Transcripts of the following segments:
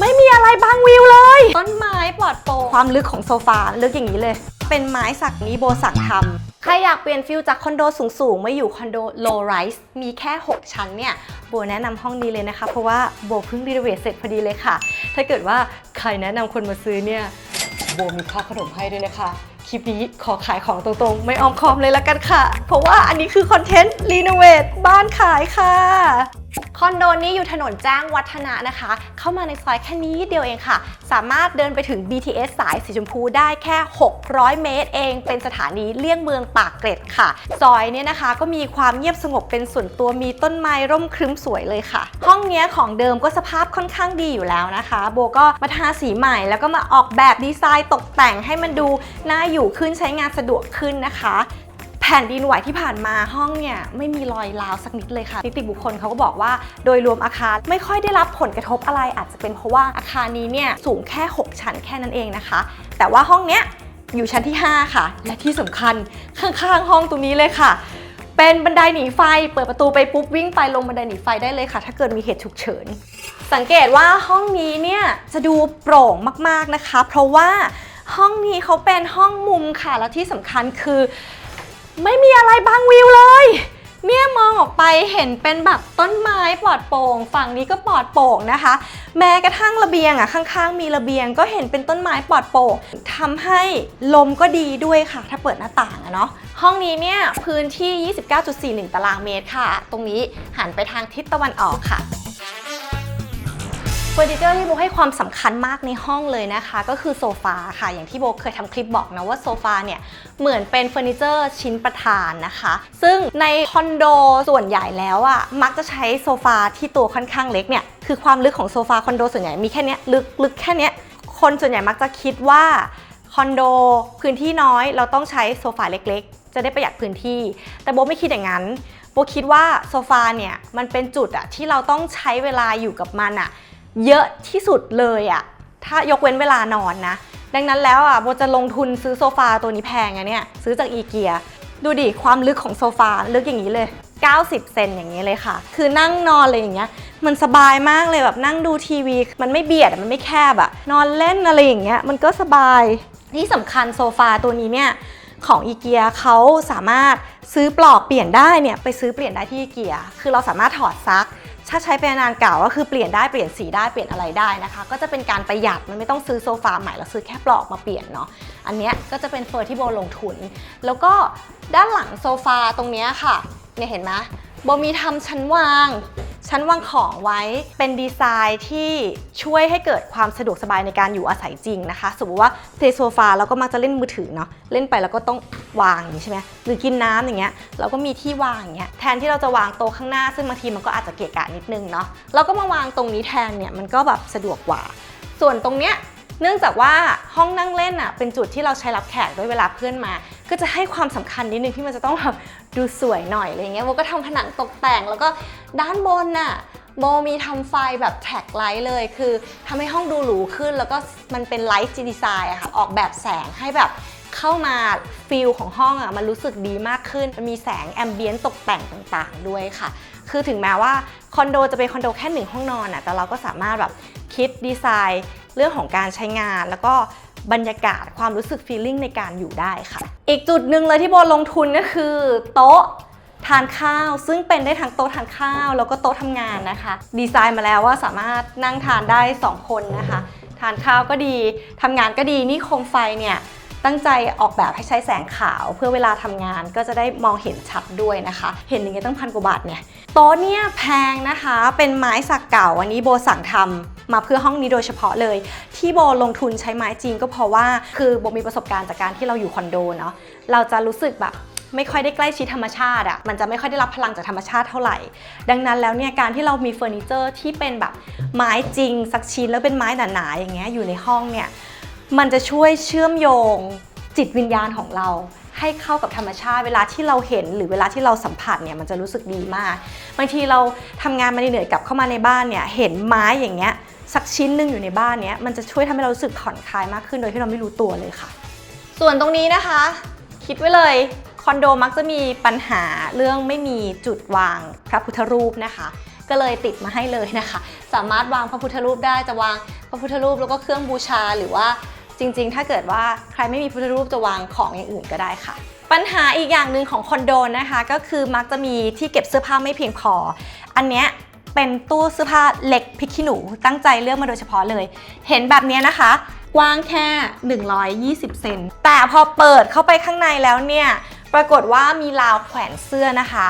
ไม่มีอะไรบังวิวเลย ต้นไม้ปลอดโปร่งความลึกของโซฟาลึกอย่างนี้เลย เป็นไม้สักนี้โบสั่งทำใครอยากเปลี่ยนฟิลจากคอนโดสูงๆ มาอยู่คอนโด low rise มีแค่ 6 ชั้นเนี่ย โบแนะนำห้องนี้เลยนะคะ เพราะว่าโบเพิ่งรีโนเวทเสร็จพอดีเลยค่ะ ถ้าเกิดว่าใครแนะนำคนมาซื้อเนี่ย โบมีค่าขนมให้ด้วยนะคะ คลิปนี้ขอขายของตรงๆ ไม่ออมคอมเลยละกันค่ะ เพราะว่าอันนี้คือคอนเทนต์รีโนเวทบ้านขายค่ะ คอนโดนี้อยู่ถนนแจ้งวัฒนะนะคะ เข้ามาในซอยแค่นี้เดียวเองค่ะ สามารถเดินไปถึง BTS สายสีชมพูได้แค่ 600 เมตรเอง เป็นสถานีเลี่ยงเมืองปากเกร็ดค่ะ ซอยเนี่ยนะคะก็มีความเงียบสงบเป็นส่วนตัวมีต้นไม้ร่มครึ้มสวยเลยค่ะ ห้องเนี้ยของเดิมก็สภาพค่อนข้างดีอยู่แล้วนะคะ โบก็มาทาสีใหม่แล้วก็มาออกแบบดีไซน์ตกแต่งให้มันดูน่าอยู่ขึ้นใช้งานสะดวกขึ้นนะคะ ผ่นดินไหวที่ผ่านมาห้องเนี่ยไม่มีรอยร้าวสักนิดเลยค่ะ นิติบุคคลเขาก็บอกว่า โดยรวมอาคารไม่ค่อยได้รับผลกระทบอะไร อาจจะเป็นเพราะว่าอาคารนี้เนี่ยสูงแค่ 6 ชั้นแค่นั้นเองนะคะ แต่ว่าห้องเนี้ยอยู่ชั้นที่ 5 ค่ะ และที่สำคัญข้างๆ ห้องตรงนี้เลยค่ะ เป็นบันไดหนีไฟ เปิดประตูไปปุ๊บวิ่งไปลงบันไดหนีไฟได้เลยค่ะ ถ้าเกิดมีเหตุฉุกเฉิน สังเกตว่าห้องนี้เนี่ยจะดูโปร่งมากๆนะคะ เพราะว่าห้องนี้เขาเป็นห้องมุมค่ะ แล้วที่สำคัญคือ ไม่มีอะไรบังวิวเลย เนี่ยมองออกไปเห็นเป็นแบบต้นไม้ปลอดโปร่ง ฝั่งนี้ก็ปลอดโปร่งนะคะ แม้กระทั่งระเบียงอะข้างๆ มีระเบียงก็เห็นเป็นต้นไม้ปลอดโปร่งทำให้ลมก็ดีด้วยค่ะ ถ้าเปิดหน้าต่างอะเนาะห้องนี้เนี่ยพื้นที่ 29.41 ตารางเมตรค่ะ ตรงนี้หันไปทางทิศตะวันออกค่ะ เฟอร์นิเจอร์ที่โบให้ความสำคัญมากในห้องเลยนะคะ ก็คือโซฟาค่ะอย่างที่โบเคยทำคลิปบอกนะว่าโซฟาเนี่ยเหมือนเป็นเฟอร์นิเจอร์ชิ้นประธานนะคะ ซึ่งในคอนโดส่วนใหญ่แล้วอะมักจะใช้โซฟาที่ตัวค่อนข้างเล็กเนี่ยคือความลึกของโซฟาคอนโดส่วนใหญ่มีแค่นี้ลึกลึกแค่นี้คนส่วนใหญ่มักจะคิดว่าคอนโดพื้นที่น้อยเราต้องใช้โซฟาเล็กๆ จะได้ประหยัดพื้นที่ แต่โบไม่คิดอย่างนั้นโบคิดว่าโซฟาเนี่ยมันเป็นจุดอะที่เราต้องใช้เวลาอยู่กับมันอะ เยอะที่สุดเลยอะถ้ายกเว้นเวลานอนนะ ดังนั้นแล้วอะโบจะลงทุนซื้อโซฟาตัวนี้แพงอะเนี่ย ซื้อจากอีเกียดูดิความลึกของโซฟาลึกอย่างนี้เลย 90 เซนอย่างนี้เลยค่ะ คือนั่งนอนอะไรอย่างเงี้ย มันสบายมากเลยแบบนั่งดูทีวี มันไม่เบียดมันไม่แคบอะนอนเล่นอะไรอย่างเงี้ยมันก็สบาย ที่สำคัญโซฟาตัวนี้เนี่ยของอีเกียเขาสามารถซื้อปลอกเปลี่ยนได้เนี่ยไปซื้อเปลี่ยนได้ที่อีเกียคือเราสามารถถอดซัก ถ้าใช้ไปนานเก่าก็คือเปลี่ยนได้เปลี่ยนสีได้เปลี่ยนอะไรได้นะคะ ก็จะเป็นการประหยัดมันไม่ต้องซื้อโซฟาใหม่แล้วซื้อแค่ปลอกมาเปลี่ยนเนาะอันเนี้ยก็จะเป็นเฟอร์ที่โบลงทุน แล้วก็ด้านหลังโซฟาตรงเนี้ยค่ะเนี่ยเห็นไหมโบมีทำชั้นวาง ชั้นวางของไว้เป็นดีไซน์ที่ช่วยให้เกิดความสะดวกสบายในการอยู่อาศัยจริงนะคะ สมมติว่าเทโซฟาเราก็มักจะเล่นมือถือเนาะเล่นไปแล้วก็ต้องวางอย่างนี้ใช่ไหมหรือกินน้ำอย่างเงี้ยเราก็มีที่วางอย่างเงี้ยแทนที่เราจะวางโต๊ะข้างหน้า ซึ่งบางทีมันก็อาจจะเกะกะนิดนึงเนาะเราก็มาวางตรงนี้แทนเนี่ยมันก็แบบสะดวกกว่า ส่วนตรงเนี้ยเนื่องจากว่าห้องนั่งเล่นอะเป็นจุดที่เราใช้รับแขกด้วยเวลาเพื่อนมา ก็จะให้ความสำคัญนิดนึงที่มันจะต้องแบบดูสวยหน่อยอะไรเงี้ยโบก็ทำผนังตกแต่งแล้วก็ด้านบนน่ะโบมีทำไฟแบบแท็กไลท์เลย คือทำให้ห้องดูหรูขึ้น แล้วก็มันเป็นไลท์ดีไซน์อะค่ะออกแบบแสงให้แบบเข้ามาฟิลของห้องอะมันรู้สึกดีมากขึ้น มันมีแสงแอมเบียนตกแต่งต่างๆ ด้วยค่ะ คือถึงแม้ว่าคอนโดจะเป็นคอนโดแค่หนึ่งห้องนอนอะแต่เราก็สามารถแบบคิดดีไซน์เรื่องของการใช้งาน แล้วก็ บรรยากาศความรู้สึกฟีลลิ่งในการอยู่ได้ค่ะ อีกจุดหนึ่งเลยที่โบลงทุนก็คือ โต๊ะทานข้าวซึ่งเป็นได้ทั้งโต๊ะทานข้าว แล้วก็โต๊ะทำงานนะคะ ดีไซน์มาแล้วว่าสามารถนั่งทานได้ 2 คนนะคะ ทานข้าวก็ดีทำงานก็ดีนี่โคมไฟเนี่ยตั้งใจออกแบบให้ใช้แสงขาวเพื่อเวลาทำงานก็จะได้มองเห็นชัดด้วยนะคะ เห็นอย่างเงี้ยตั้งพันกว่าบาทเนี่ยโต๊ะเนี่ยแพงนะคะ เป็นไม้สักเก่าอันนี้โบสั่งทำ มาเพื่อห้องนี้โดยเฉพาะเลย ที่โบลงทุนใช้ไม้จริงก็เพราะว่าคือโบมีประสบการณ์จากการที่เราอยู่คอนโดเนาะเราจะรู้สึกแบบไม่ค่อยได้ใกล้ชิดธรรมชาติอะ่ะ มันจะไม่ค่อยได้รับพลังจากธรรมชาติเท่าไหร่ ดังนั้นแล้วเนี่ยการที่เรามีเฟอร์นิเจอร์ที่เป็นแบบไม้จริง สักชิ้นแล้วเป็นไม้หนาๆอย่างเงี้ยอยู่ในห้องเนี่ย มันจะช่วยเชื่อมโยงจิตวิญญาณของเรา ให้เข้ากับธรรมชาติเวลาที่เราเห็นหรือเวลาที่เราสัมผัสเนี่ยมันจะรู้สึกดีมาก บางทีเราทำงานมาเหนื่อยกลับเข้ามาในบ้านเนี่ยเห็นไม้อย่างเงี้ย สักชิ้นหนึ่งอยู่ในบ้านเนี้ยมันจะช่วยทำให้เรารู้สึกผ่อนคลายมากขึ้นโดยที่เราไม่รู้ตัวเลยค่ะ ส่วนตรงนี้นะคะ คิดไว้เลยคอนโดมักจะมีปัญหาเรื่องไม่มีจุดวางพระพุทธรูปนะคะ ก็เลยติดมาให้เลยนะคะ สามารถวางพระพุทธรูปได้จะวางพระพุทธรูปแล้วก็เครื่องบูชาหรือว่าจริง ๆ ถ้าเกิดว่าใครไม่มีพุทธรูปจะวางของอย่างอื่นก็ได้ค่ะ ปัญหาอีกอย่างหนึ่งของคอนโดนะคะ ก็คือมักจะมีที่เก็บเสื้อผ้าไม่เพียงพอ อันเนี้ย เป็นตู้เสื้อผ้าเล็กพริกขี้หนูตั้งใจเลือกมาโดยเฉพาะเลย เห็นแบบนี้นะคะ กว้างแค่ 120 เซนแต่พอเปิดเข้าไปข้างในแล้วเนี่ย ปรากฏว่ามีราวแขวนเสื้อนะคะ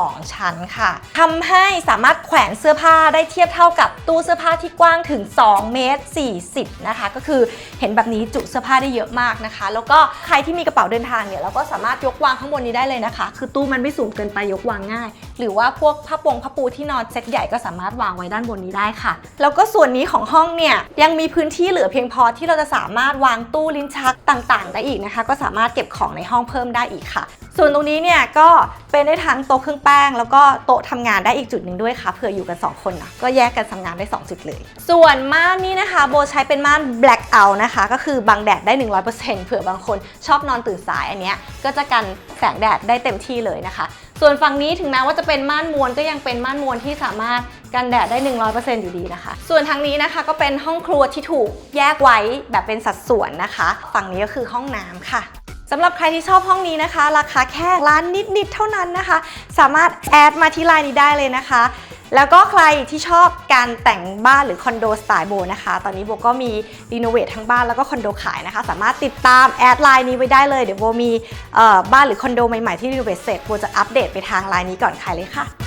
2 ชั้นค่ะทำให้สามารถแขวนเสื้อผ้าได้เทียบเท่ากับตู้เสื้อผ้าที่กว้างถึง2เมตร40นะคะ ก็คือเห็นแบบนี้จุเสื้อผ้าได้เยอะมากนะคะ แล้วก็ใครที่มีกระเป๋าเดินทางเนี่ยเราก็สามารถยกวางข้างบนนี้ได้เลยนะคะ คือตู้มันไม่สูงเกินไปยกวางง่าย หรือว่าพวกผ้าปงผ้าปูที่นอนเซ็ตใหญ่ก็สามารถวางไว้ด้านบนนี้ได้ค่ะ แล้วก็ส่วนนี้ของห้องเนี่ยยังมีพื้นที่เหลือเพียงพอที่เราจะสามารถวางตู้ลิ้นชักต่าง ๆ ได้อีกนะคะ ก็สามารถเก็บของในห้องเพิ่มได้อีกค่ะ ส่วนตรงนี้เนี่ยก็เป็นได้ทั้งโต๊ะเครื่องแป้ง แล้วก็โต๊ะทำงานได้อีกจุดหนึ่งด้วยค่ะเผื่ออยู่กัน 2 คนนะก็แยกกันทำงานได้ 2 จุดเลย ส่วนม่านนี้นะคะ โบใช้เป็นม่าน black out นะคะ ก็คือบังแดดได้ 100%เผื่อบางคนชอบนอนตื่นสายอันเนี้ยก็จะกันแสงแดดได้เต็มที่เลยนะคะ ส่วนฝั่งนี้ถึงแม้ว่าจะเป็นม่านมวลก็ยังเป็นม่านมวลที่สามารถกันแดดได้ 100%อยู่ดีนะคะ ส่วนทางนี้นะคะก็เป็นห้องครัวที่ถูกแยกไว้แบบเป็นสัดส่วนนะคะ ฝั่งนี้ก็คือห้องน้ำค่ะำหรับใครที่ชอบห้องนี้นะคะ ราคาแค่ล้านนิดๆเท่านั้นนะคะ สามารถแอดมาที่ไลน์นี้ได้เลยนะคะ แล้วก็ใครที่ชอบการแต่งบ้านหรือคอนโดสไตล์โบนะคะ ตอนนี้โบก็มีรีโนเวททั้งบ้านแล้วก็คอนโดขายนะคะ สามารถติดตามแอดไลน์นี้ไว้ได้เลย เดี๋ยวโบมีบ้านหรือคอนโดใหม่ๆที่รีโนเวทเสร็จโบจะอัปเดตไปทางไลน์นี้ก่อนใครเลยค่ะ